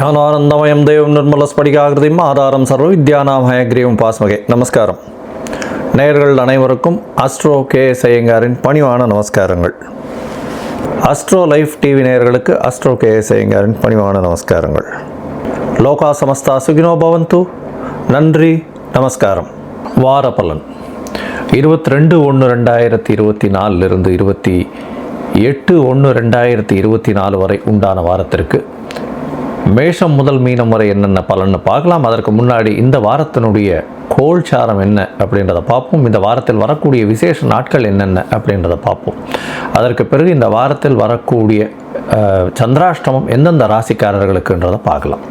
ஞானானந்தமயம் தெய்வம் நிர்மல ஸ்படிகாகிருதியும் ஆதாரம் சர்வ வித்யானாமயக்ரீவம் பாஸ்மகே. நமஸ்காரம். நேயர்கள் அனைவருக்கும் அஸ்ட்ரோ கே ஐயங்காரின் பணிவான நமஸ்காரங்கள். அஸ்ட்ரோ லைஃப் டிவி நேயர்களுக்கு அஸ்ட்ரோ கே ஐயங்காரின் பணிவான நமஸ்காரங்கள். லோகா சமஸ்தா சுகினோ பவந்து. நன்றி நமஸ்காரம். வார பலன் இருபத்தி ரெண்டு ஒன்று ரெண்டாயிரத்தி இருபத்தி நாலிலிருந்து இருபத்தி எட்டு ஒன்று ரெண்டாயிரத்தி இருபத்தி நாலு வரை உண்டான வாரத்திற்கு மேஷம் முதல் மீனம் வரை என்னென்ன பலன்னு பார்க்கலாம். அதற்கு முன்னாடி இந்த வாரத்தினுடைய கோல்சாரம் என்ன அப்படின்றத பார்ப்போம். இந்த வாரத்தில் வரக்கூடிய விசேஷ நாட்கள் என்னென்ன அப்படின்றத பார்ப்போம். அதற்கு பிறகு இந்த வாரத்தில் வரக்கூடிய சந்திராஷ்டமம் எந்தெந்த ராசிக்காரர்களுக்குன்றதை பார்க்கலாம்.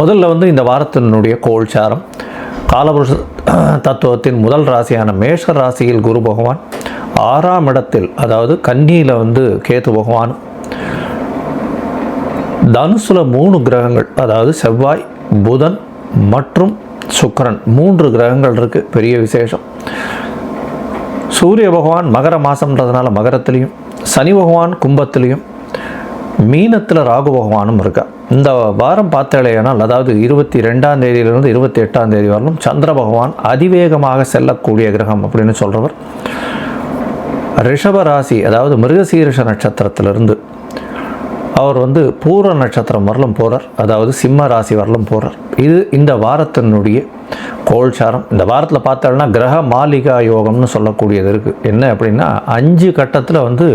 முதல்ல வந்து இந்த வாரத்தினுடைய கோல்சாரம். காலபுருஷ தத்துவத்தின் முதல் ராசியான மேஷ ராசியில் குரு பகவான் ஆறாம் இடத்தில் அதாவது கன்னியில் வந்து கேத்து பகவான் தனுசுல மூணு கிரகங்கள் அதாவது செவ்வாய் புதன் மற்றும் சுக்கிரன். மூன்று கிரகங்கள் இருக்குது பெரிய விசேஷம். சூரிய பகவான் மகர மாசம்ன்றதுனால மகரத்துலேயும் சனி பகவான் கும்பத்துலேயும் மீனத்தில் ராகு பகவானும் இருக்கா. இந்த வாரம் பார்த்தாலேனால் அதாவது இருபத்தி ரெண்டாம் தேதியிலிருந்து இருபத்தி எட்டாம் தேதி வரலும் சந்திர பகவான் அதிவேகமாக செல்லக்கூடிய கிரகம் அப்படின்னு சொல்கிறவர் ரிஷப ராசி அதாவது மிருகசீரிஷ நட்சத்திரத்திலிருந்து அவர் வந்து பூர நட்சத்திரம் வரலும் போகிறார் அதாவது சிம்ம ராசி வரலும் போகிறார் இது இந்த வாரத்தினுடைய கோல்சாரம். இந்த வாரத்தில் பார்த்தோம்னா கிரக மாளிகா யோகம்னு சொல்லக்கூடியது இருக்குது என்ன அப்படின்னா அஞ்சு கட்டத்தில் வந்து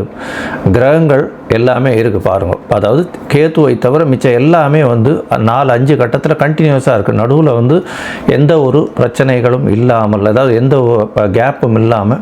கிரகங்கள் எல்லாமே இருக்குது பாருங்கள் அதாவது கேத்துவை தவிர மிச்சம் எல்லாமே வந்து நாலு அஞ்சு கட்டத்தில் கண்டினியூஸாக இருக்குது நடுவில் வந்து எந்த ஒரு பிரச்சனைகளும் இல்லாமல் அதாவது எந்த கேப்பும் இல்லாமல்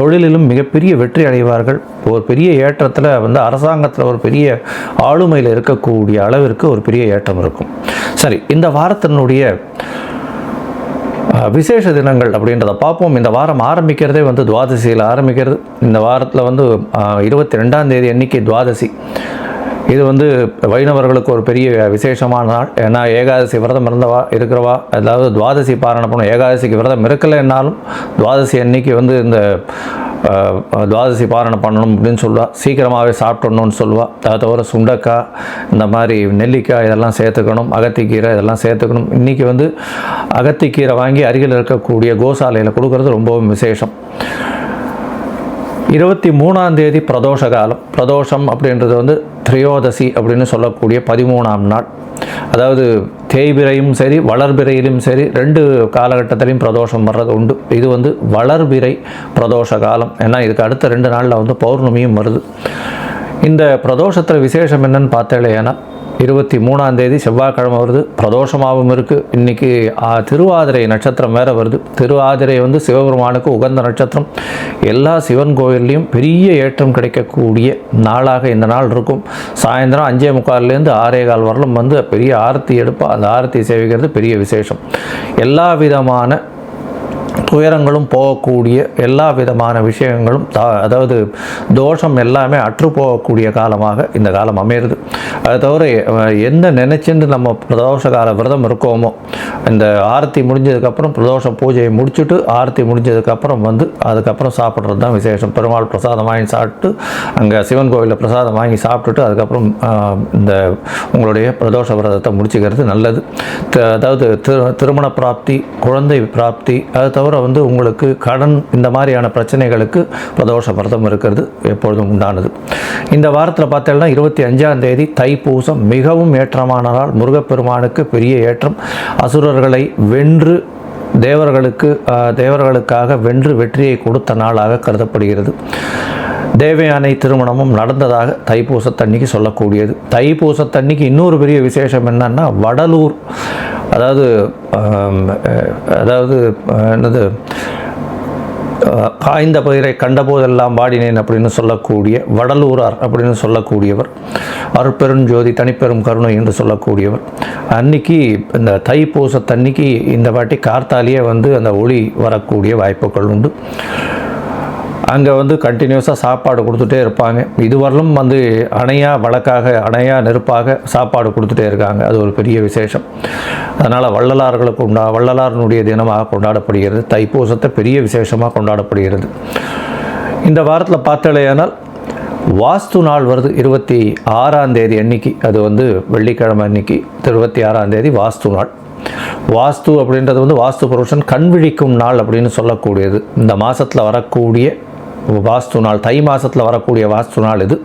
தொழிலிலும் மிகப்பெரிய வெற்றி அடைவார்கள். ஒரு பெரிய ஏற்றத்தில் வந்து அரசாங்கத்தில் ஒரு பெரிய ஆளுமையில் இருக்கக்கூடிய அளவிற்கு ஒரு பெரிய ஏற்றம் இருக்கும். சரி இந்த வாரத்தினுடைய விசேஷ தினங்கள் அப்படின்றத பார்ப்போம். இந்த வாரம் ஆரம்பிக்கிறதே வந்து துவாதசியில் ஆரம்பிக்கிறது. இந்த வாரத்தில் வந்து இருபத்தி ரெண்டாம் தேதி அன்னைக்கு துவாதசி. இது வந்து வைணவர்களுக்கு ஒரு பெரிய விசேஷமான நாள். ஏன்னா ஏகாதசி விரதம் இருந்தவா இருக்கிறவா அதாவது துவாதசி பாரண பண்ணும் ஏகாதசிக்கு விரதம் இருக்கலைன்னாலும் துவாதசி அன்னைக்கு வந்து இந்த துவாதசி பாரணம் பண்ணணும் அப்படின்னு சொல்லுவாள் சீக்கிரமாகவே சாப்பிட்ணுன்னு சொல்லுவாள் அதை தவிர சுண்டக்காய் இந்த மாதிரி நெல்லிக்காய் இதெல்லாம் சேர்த்துக்கணும். அகத்திக்கீரை இதெல்லாம் சேர்த்துக்கணும். இன்றைக்கி வந்து அகத்திக்கீரை வாங்கி அருகில் இருக்கக்கூடிய கோசாலையில் கொடுக்கறது ரொம்பவும் விசேஷம். இருபத்தி மூணாம் தேதி பிரதோஷ காலம். பிரதோஷம் அப்படின்றது வந்து திரையோதசி அப்படின்னு சொல்லக்கூடிய பதிமூணாம் நாள். அதாவது தேய்பிரையும் சரி வளர்பிறையிலும் சரி ரெண்டு காலகட்டத்திலையும் பிரதோஷம் வர்றது உண்டு. இது வந்து வளர்பிறை பிரதோஷ காலம். ஏன்னா இதுக்கு அடுத்த ரெண்டு நாளில் வந்து பௌர்ணமியும் வருது. இந்த பிரதோஷத்தில் விசேஷம் என்னன்னு பார்த்தேன்னா இருபத்தி மூணாம் தேதி செவ்வாய்க்கிழமை வருது. பிரதோஷமாகவும் இருக்குது இன்றைக்கி திருவாதிரை நட்சத்திரம் வேறு வருது. திருவாதிரை வந்து சிவபெருமானுக்கு உகந்த நட்சத்திரம். எல்லா சிவன் கோயில்லையும் பெரிய ஏற்றம் கிடைக்கக்கூடிய நாளாக இந்த நாள் இருக்கும். சாயந்தரம் அஞ்சே முக்கால்லேருந்து ஆறே கால் வரலும் வந்து பெரிய ஆரத்தி எடுப்பா அந்த ஆரத்தி சேவிக்கிறது பெரிய விசேஷம். எல்லா விதமான துயரங்களும் போகக்கூடிய எல்லா விதமான விஷயங்களும் அதாவது தோஷம் எல்லாமே அற்று போகக்கூடிய காலமாக இந்த காலம் அமையிறது. அது தவிர என்ன எந்த நினைச்சுட்டு நம்ம பிரதோஷ கால விரதம் இருக்கோமோ இந்த ஆரத்தி முடிஞ்சதுக்கப்புறம் பிரதோஷ பூஜையை முடிச்சுட்டு ஆரத்தி முடிஞ்சதுக்கப்புறம் வந்து அதுக்கப்புறம் சாப்பிட்றது தான் விசேஷம். பெருமாள் பிரசாதம் வாங்கி சாப்பிட்டு அங்கே சிவன் கோவிலில் பிரசாதம் வாங்கி சாப்பிட்டுட்டு அதுக்கப்புறம் இந்த உங்களுடைய பிரதோஷ விரதத்தை முடிச்சுக்கிறது நல்லது. த- அதாவது திரு திருமண பிராப்தி குழந்தை பிராப்தி அது தவிர வந்து உங்களுக்கு கடன் இந்த மாதிரியான பிரச்சனைகளுக்கு பிரதோஷ விரதம் இருக்கிறது எப்பொழுதும் உண்டானது. இந்த வாரத்தில் பார்த்தீங்கன்னா இருபத்தி அஞ்சாம் தேதி தைப்பூசம் மிகவும் ஏற்றமானதால் முருகப்பெருமானுக்கு பெரிய ஏற்றம். அசுரர்களை வென்று தேவர்களுக்கு தேவர்களுக்காக வென்று வெற்றியை கொடுத்த நாளாக கருதப்படுகிறது. தேவயானை திருமணமும் நடந்ததாக தைப்பூசத்தன்னைக்கு சொல்லக்கூடியது. தைப்பூசத்தன்னைக்கு இன்னொரு பெரிய விசேஷம் என்னன்னா வடலூர் அதாவது அதாவது என்னது பாய்ந்த பயிரை கண்டபோதெல்லாம் பாடினேன் அப்படின்னு சொல்லக்கூடிய வடலூரார் அப்படின்னு சொல்லக்கூடியவர் அருட்பெருஞ்சோதி தனிப்பெரும் கருணை என்று சொல்லக்கூடியவர். அன்னைக்கு இந்த தைப்பூசத்தன்னைக்கு இந்த வாட்டி கார்த்தாலேயே வந்து அந்த ஒளி வரக்கூடிய வாய்ப்புகள் உண்டு. அங்கே வந்து கண்டினியூஸாக சாப்பாடு கொடுத்துட்டே இருப்பாங்க. இதுவரையிலும் வந்து அணையா வழக்காக அணையா நெருப்பாக சாப்பாடு கொடுத்துட்டே இருக்காங்க. அது ஒரு பெரிய விசேஷம். அதனால் வள்ளலார்களுக்கு உண்டா வள்ளலாரனுடைய தினமாக கொண்டாடப்படுகிறது. தைப்பூசத்தை பெரிய விசேஷமாக கொண்டாடப்படுகிறது. இந்த வாரத்தில் பார்த்தாலேயானால் வாஸ்து நாள் வருது. இருபத்தி ஆறாம் தேதி அன்னைக்கு. அது வந்து வெள்ளிக்கிழமை அன்னைக்கு. இருபத்தி ஆறாம் தேதி வாஸ்து நாள். வாஸ்து அப்படின்றது வந்து வாஸ்து புருஷன் கண் விழிக்கும் நாள் அப்படின்னு சொல்லக்கூடியது. இந்த மாதத்தில் வரக்கூடிய வாஸ்து நாள் தை மாதத்தில் வரக்கூடிய வாஸ்து நாள் இது.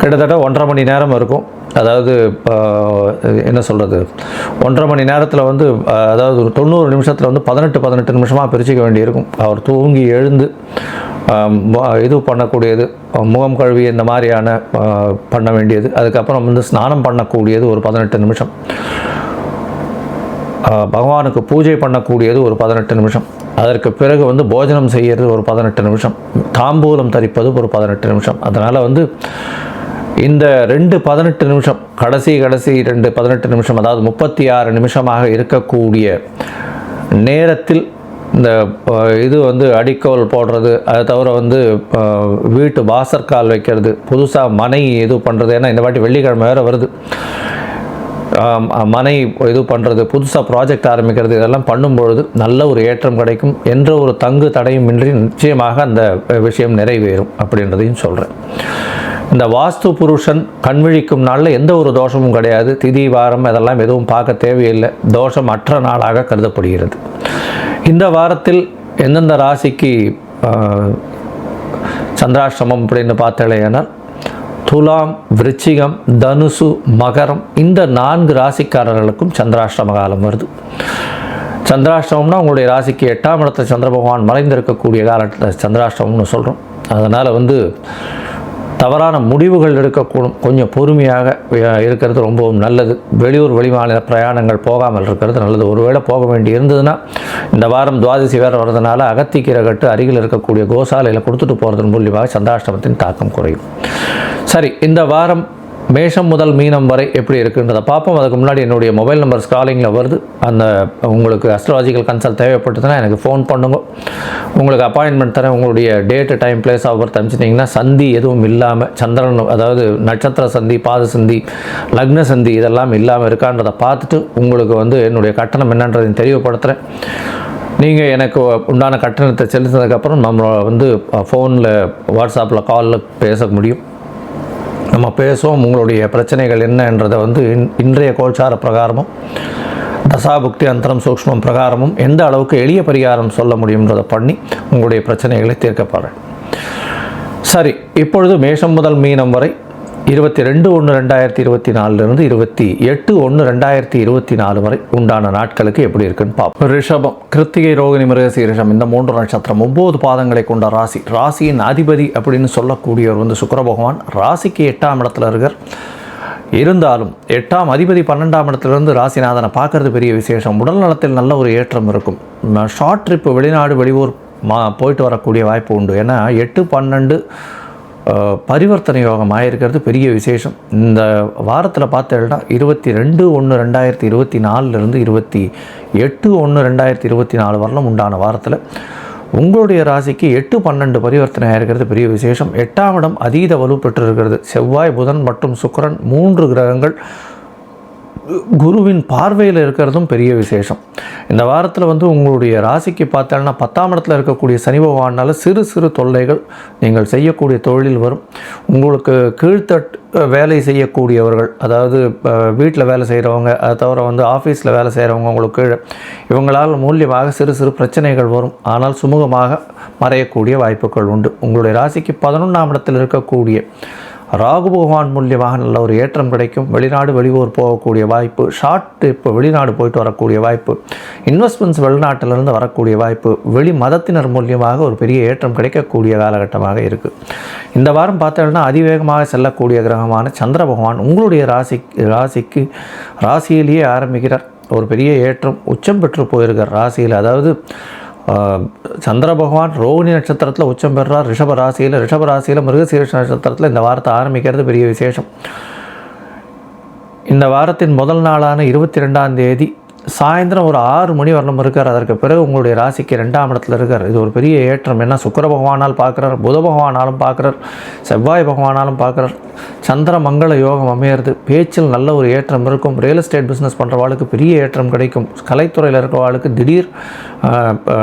கிட்டத்தட்ட ஒன்றரை மணி நேரம் இருக்கும். அதாவது என்ன சொல்கிறது ஒன்றரை மணி நேரத்தில் வந்து அதாவது ஒரு தொண்ணூறு நிமிஷத்தில் வந்து பதினெட்டு பதினெட்டு நிமிஷமாக பிரிச்சுக்க வேண்டியிருக்கும். அவர் தூங்கி எழுந்து இது பண்ணக்கூடியது முகம் கழுவி இந்த மாதிரியான பண்ண வேண்டியது. அதுக்கப்புறம் வந்து ஸ்நானம் பண்ணக்கூடியது ஒரு பதினெட்டு நிமிஷம். பகவானுக்கு பூஜை பண்ணக்கூடியது ஒரு பதினெட்டு நிமிஷம். அதற்கு பிறகு வந்து போஜனம் செய்கிறது ஒரு பதினெட்டு நிமிஷம். தாம்பூலம் தரிப்பது ஒரு பதினெட்டு நிமிஷம். அதனால் வந்து இந்த ரெண்டு பதினெட்டு நிமிஷம் கடைசி கடைசி ரெண்டு பதினெட்டு நிமிஷம் அதாவது முப்பத்தி ஆறு நிமிஷமாக இருக்கக்கூடிய நேரத்தில் இந்த இது வந்து அடிக்கோல் போடுறது அதை தவிர வந்து வீட்டு வாசற்கால் வைக்கிறது புதுசாக மனை இது பண்ணுறது ஏன்னா இந்த வாட்டி வெள்ளிக்கிழமை வேறு வருது. மனை இது பண்ணுறது புதுசாக ப்ராஜெக்ட் ஆரம்பிக்கிறது இதெல்லாம் பண்ணும்பொழுது நல்ல ஒரு ஏற்றம் கிடைக்கும். என்ற ஒரு தங்கு தடையும் இன்றி நிச்சயமாக அந்த விஷயம் நிறைவேறும் அப்படின்றதையும் சொல்கிறேன் இந்த வாஸ்து புருஷன் கண்விழிக்கும் நாளில் எந்த ஒரு தோஷமும் கிடையாது. திதி வாரம் அதெல்லாம் எதுவும் பார்க்க தேவையில்லை. தோஷம் அற்ற நாளாக கருதப்படுகிறது. இந்த வாரத்தில் எந்தெந்த ராசிக்கு சந்திராஷ்டமம் அப்படின்னு பார்த்தாலேயானால் துலாம் விருச்சிகம் தனுசு மகரம் இந்த நான்கு ராசிக்காரர்களுக்கும் சந்திராஷ்டம காலம் வருது. சந்திராஷ்டமம்னா உங்களுடைய ராசிக்கு எட்டாம் இடத்துல சந்திர பகவான் மறைந்திருக்கக்கூடிய காலத்தில் சந்திராஷ்டமம்னு சொல்கிறோம் அதனால் வந்து தவறான முடிவுகள் எடுக்கக்கூடும். கொஞ்சம் பொறுமையாக இருக்கிறது ரொம்பவும் நல்லது. வெளியூர் வெளிமாநில பிரயாணங்கள் போகாமல் இருக்கிறது நல்லது. ஒருவேளை போக வேண்டி இருந்ததுன்னா இந்த வாரம் துவாதசி வேறு வர்றதுனால அகத்திக்கீரை கட்டு அருகில் இருக்கக்கூடிய கோசாலையில் கொடுத்துட்டு போகிறதன் மூலியமாக சந்திராஷ்டமத்தின் தாக்கம் குறையும். சரி இந்த வாரம் மேஷம் முதல் மீனம் வரை எப்படி இருக்குன்றதை பார்ப்போம். அதுக்கு முன்னாடி என்னுடைய மொபைல் நம்பர் ஸ்காலிங்கில் வருது. அந்த உங்களுக்கு அஸ்ட்ராலஜிக்கல் கன்சல்ட் தேவைப்பட்டதுன்னா எனக்கு ஃபோன் பண்ணுங்க. உங்களுக்கு அப்பாயின்மெண்ட் தரேன். உங்களுடைய டேட்டு டைம் பிளேஸ் ஆஃப் தமிச்சிட்டிங்கன்னா சந்தி எதுவும் இல்லாமல் சந்திரன் அதாவது நட்சத்திர சந்தி பாத சந்தி லக்ன சந்தி இதெல்லாம் இல்லாமல் இருக்கான்றதை பார்த்துட்டு உங்களுக்கு வந்து என்னுடைய கட்டணம் என்னன்றதையும் தெரியப்படுத்துகிறேன் நீங்கள் எனக்கு உண்டான கட்டணத்தை செலுத்தினதுக்கப்புறம் நம்ம வந்து ஃபோனில் வாட்ஸ்அப்பில் காலில் பேச முடியும். நம்ம பேசுவோம் உங்களுடைய பிரச்சனைகள் என்னன்றதை வந்து இன்- இன்றைய கோல்சார பிரகாரமும் தசாபுக்தி அந்தரம் சூக்ஷ்மம் பிரகாரமும் எந்த அளவுக்கு எளிய பரிகாரம் சொல்ல முடியுன்றதை பண்ணி உங்களுடைய பிரச்சனைகளை தீர்க்கப்படுறேன் சரி இப்பொழுது மேஷம் முதல் மீனம் வரை இருபத்தி ரெண்டு ஒன்று ரெண்டாயிரத்தி இருபத்தி நாலுலேருந்து இருபத்தி எட்டு ஒன்று ரெண்டாயிரத்தி இருபத்தி நாலு வரை உண்டான நாட்களுக்கு எப்படி இருக்குன்னு பார்ப்போம். ரிஷபம் கிருத்திகை ரோகிணி மிருகசி ரிஷம் இந்த மூன்று நட்சத்திரம் ஒம்பது பாதங்களை கொண்ட ராசி. ராசியின் அதிபதி அப்படின்னு சொல்லக்கூடியவர் வந்து சுக்கர பகவான். ராசிக்கு எட்டாம் இடத்துல இருக்கார். இருந்தாலும் எட்டாம் அதிபதி பன்னெண்டாம் இடத்துலேருந்து ராசிநாதனை பார்க்கறது பெரிய விசேஷம். உடல் நலத்தில் நல்ல ஒரு ஏற்றம் இருக்கும். ஷார்ட் ட்ரிப்பு வெளிநாடு வெளியூர் மா போயிட்டு வரக்கூடிய வாய்ப்பு உண்டு. ஏன்னா எட்டு பன்னெண்டு பரிவர்த்தனை யோகம் ஆகிருக்கிறது பெரிய விசேஷம். இந்த வாரத்தில் பார்த்தேன்னா இருபத்தி ரெண்டு ஒன்று ரெண்டாயிரத்தி இருபத்தி நாலுலேருந்து இருபத்தி எட்டு ஒன்று ரெண்டாயிரத்தி இருபத்தி நாலு வரலும் உண்டான வாரத்தில் உங்களுடைய ராசிக்கு எட்டு பன்னெண்டு பரிவர்த்தனை ஆகிருக்கிறது பெரிய விசேஷம். எட்டாம் இடம் அதீத வலு பெற்றிருக்கிறது செவ்வாய் புதன் மற்றும் சுக்கிரன் மூன்று கிரகங்கள் குருவின் பார்வையில் இருக்கிறதும் பெரிய விசேஷம். இந்த வாரத்தில் வந்து உங்களுடைய ராசிக்கு பார்த்தோன்னா பத்தாம் இடத்துல இருக்கக்கூடிய சனி பகவானால் சிறு சிறு தொல்லைகள் நீங்கள் செய்யக்கூடிய தொழில் வரும். உங்களுக்கு கீழ்த்தட் வேலை செய்யக்கூடியவர்கள் அதாவது வீட்டில் வேலை செய்கிறவங்க அதை தவிர வந்து ஆஃபீஸில் வேலை செய்கிறவங்க உங்களுக்கு கீழே இவங்களால் மூலியமாக சிறு சிறு பிரச்சனைகள் வரும். ஆனால் சுமூகமாக மறையக்கூடிய வாய்ப்புகள் உண்டு. உங்களுடைய ராசிக்கு பதினொன்றாம் இடத்தில் இருக்கக்கூடிய ராகு பகவான் மூலியமாக நல்ல ஒரு ஏற்றம் கிடைக்கும். வெளிநாடு வெளியூர் போகக்கூடிய வாய்ப்பு ஷார்ட் இப்போ வெளிநாடு போயிட்டு வரக்கூடிய வாய்ப்பு இன்வெஸ்ட்மெண்ட்ஸ் வெளிநாட்டிலிருந்து வரக்கூடிய வாய்ப்பு வெளி மதத்தினர் மூலியமாக ஒரு பெரிய ஏற்றம் கிடைக்கக்கூடிய காலகட்டமாக இருக்குது இந்த வாரம் பார்த்தோம்னா அதிவேகமாக செல்லக்கூடிய கிரகமான சந்திர பகவான் உங்களுடைய ராசி ராசிக்கு ராசியிலேயே ஆரம்பிக்கிறார். ஒரு பெரிய ஏற்றம் உச்சம் பெற்று போயிருக்கார் ராசியில் அதாவது சந்திர பகவான் ரோகிணி நட்சத்திரத்தில் உச்சம் பெறுறார் ரிஷப ராசியில் ரிஷப ராசியில் மிருகசீரிஷ நட்சத்திரத்தில் இந்த வாரத்தை ஆரம்பிக்கிறது பெரிய விசேஷம். இந்த வாரத்தின் முதல் நாளான இருபத்தி ரெண்டாம் தேதி சாயந்தரம் ஒரு ஆறு மணி வரலும் இருக்கார். அதற்கு பிறகு உங்களுடைய ராசிக்கு ரெண்டாம் இடத்துல இருக்கார். இது ஒரு பெரிய ஏற்றம். என்ன சுக்கர பகவானால் பார்க்குறார் புத பகவானாலும் பார்க்குறார் செவ்வாய் பகவானாலும் பார்க்குறார். சந்திர மங்கள யோகம் அமையிறது. பேச்சில் நல்ல ஒரு ஏற்றம் இருக்கும். ரியல் எஸ்டேட் பிஸ்னஸ் பண்ணுறவாளுக்கு பெரிய ஏற்றம் கிடைக்கும். கலைத்துறையில் இருக்கிறவாளுக்கு திடீர்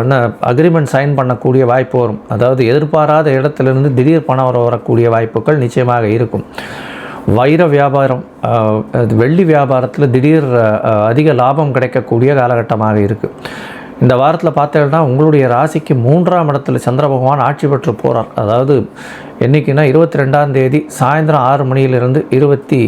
என்ன அக்ரிமெண்ட் சைன் பண்ணக்கூடிய வாய்ப்பு வரும். அதாவது எதிர்பாராத இடத்துலேருந்து திடீர் பணம் வர வரக்கூடிய வாய்ப்புகள் நிச்சயமாக இருக்கும். வைர வியாபாரம் அது வெள்ளி வியாபாரத்தில் திடீர் அதிக லாபம் கிடைக்கக்கூடிய காலகட்டமாக இருக்குது இந்த வாரத்தில் பார்த்தீங்கன்னா உங்களுடைய ராசிக்கு மூன்றாம் இடத்துல சந்திர பகவான் ஆட்சி பெற்று போகிறார் அதாவது என்றைக்குன்னா இருபத்தி ரெண்டாம் தேதி சாயந்தரம் ஆறு மணியிலிருந்து இருபத்தி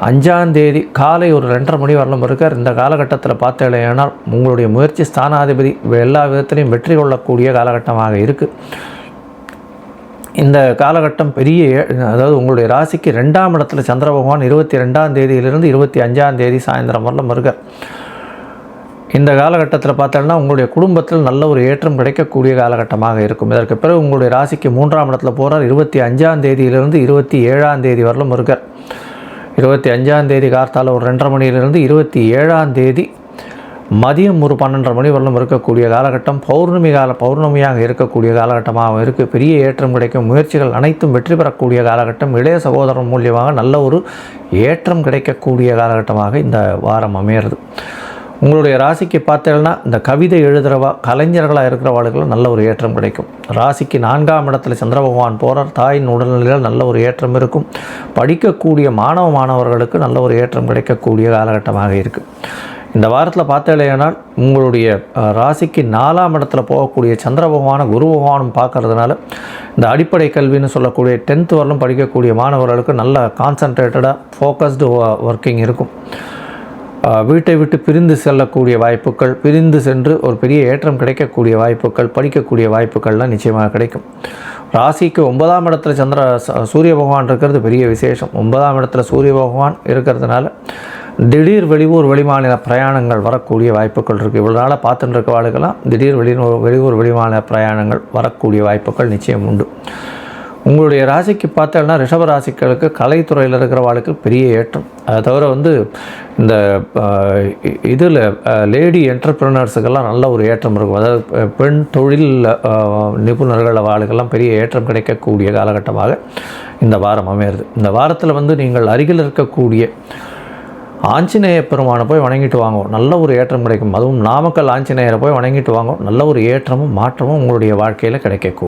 அஞ்சாந்தேதி காலை ஒரு ரெண்டரை மணி வரலும் இருக்கார் இந்த காலகட்டத்தில் பார்த்தீங்கன்னா உங்களுடைய முயற்சி ஸ்தானாதிபதி எல்லா விதத்திலையும் வெற்றி கொள்ளக்கூடிய காலகட்டமாக இருக்குது இந்த காலகட்டம் பெரிய ஏ- அதாவது உங்களுடைய ராசிக்கு ரெண்டாம் இடத்துல சந்திர பகவான் இருபத்தி ரெண்டாம் தேதியிலிருந்து இருபத்தி அஞ்சாம் தேதி சாயந்தரம் வரலும் இருக்கார். இந்த காலகட்டத்தில் பார்த்தோம்னா உங்களுடைய குடும்பத்தில் நல்ல ஒரு ஏற்றம் கிடைக்கக்கூடிய காலகட்டமாக இருக்கும். இதற்கு பிறகு உங்களுடைய ராசிக்கு மூன்றாம் இடத்துல போகிறார் இருபத்தி அஞ்சாம் தேதியிலிருந்து இருபத்தி ஏழாம் தேதி வரலும் இருக்கார். இருபத்தி அஞ்சாம் தேதி கார்த்தால ஒரு ரெண்டரை மணியிலிருந்து இருபத்தி ஏழாம் தேதி மதியம் ஒரு பன்னெண்டரை மணி வரலும் இருக்கக்கூடிய காலகட்டம் பௌர்ணமி கால பௌர்ணமியாக இருக்கக்கூடிய காலகட்டமாகவும் இருக்குது பெரிய ஏற்றம் கிடைக்கும். முயற்சிகள் அனைத்தும் வெற்றி பெறக்கூடிய காலகட்டம். இளைய சகோதரன் மூலியமாக நல்ல ஒரு ஏற்றம் கிடைக்கக்கூடிய காலகட்டமாக இந்த வாரம் அமையிறது. உங்களுடைய ராசிக்கு பார்த்தீங்கன்னா இந்த கவிதை எழுதுகிறவா கலைஞர்களாக இருக்கிறவாளுக்கெல்லாம் நல்ல ஒரு ஏற்றம் கிடைக்கும். ராசிக்கு நான்காம் இடத்துல சந்திர பகவான் போகிறார் தாயின் உடல்நிலையில் நல்ல ஒரு ஏற்றம் இருக்கும். படிக்கக்கூடிய மாணவ மாணவர்களுக்கு நல்ல ஒரு ஏற்றம் கிடைக்கக்கூடிய காலகட்டமாக இருக்குது இந்த வாரத்தில் பார்த்தேனால் உங்களுடைய ராசிக்கு நாலாம் இடத்துல போகக்கூடிய சந்திர பகவானை குரு பகவானும் பார்க்கறதுனால இந்த அடிப்படை கல்வின்னு சொல்லக்கூடிய டென்த் வரலும் படிக்கக்கூடிய மாணவர்களுக்கு நல்ல கான்சன்ட்ரேட்டடாக ஃபோக்கஸ்டு ஒர்க்கிங் இருக்கும். வீட்டை விட்டு பிரிந்து செல்லக்கூடிய வாய்ப்புகள் பிரிந்து சென்று ஒரு பெரிய ஏற்றம் கிடைக்கக்கூடிய வாய்ப்புகள் படிக்கக்கூடிய வாய்ப்புகள்லாம் நிச்சயமாக கிடைக்கும். ராசிக்கு ஒன்பதாம் இடத்துல சந்திர சூரிய பகவான் இருக்கிறது பெரிய விசேஷம். ஒன்பதாம் இடத்துல சூரிய பகவான் இருக்கிறதுனால திடீர் வெளியூர் வெளிமாநில பிரயாணங்கள் வரக்கூடிய வாய்ப்புகள் இருக்குது இவ்வளோ நாளாக பார்த்துட்டு இருக்கவாளுக்கெல்லாம் திடீர் வெளியூர் வெளியூர் வெளிமாநில பிரயாணங்கள் வரக்கூடிய வாய்ப்புகள் நிச்சயம் உண்டு. உங்களுடைய ராசிக்கு பார்த்தோம்னா ரிஷப ராசிக்களுக்கு கலைத்துறையில் இருக்கிறவாளுக்கு பெரிய ஏற்றம். அதை தவிர வந்து இந்த இதில் லேடி என்டர்பிரினர்ஸுக்கெல்லாம் நல்ல ஒரு ஏற்றம் இருக்கும். அதாவது பெண் தொழில் அஹ், நிபுணர்கள் பெரிய ஏற்றம் கிடைக்கக்கூடிய காலகட்டமாக இந்த வாரம் அமையிறது. இந்த வாரத்தில் வந்து நீங்கள் அருகில் இருக்கக்கூடிய ஆஞ்சநேய பெருமானை போய் வணங்கிட்டு வாங்கும் நல்ல ஒரு ஏற்றம் கிடைக்கும். அதுவும் நாமக்கல் ஆஞ்சநேயரை போய் வணங்கிட்டு வாங்கும் நல்ல ஒரு ஏற்றமும் மாற்றமும் உங்களுடைய வாழ்க்கையில் கிடைக்கக்கூடும்.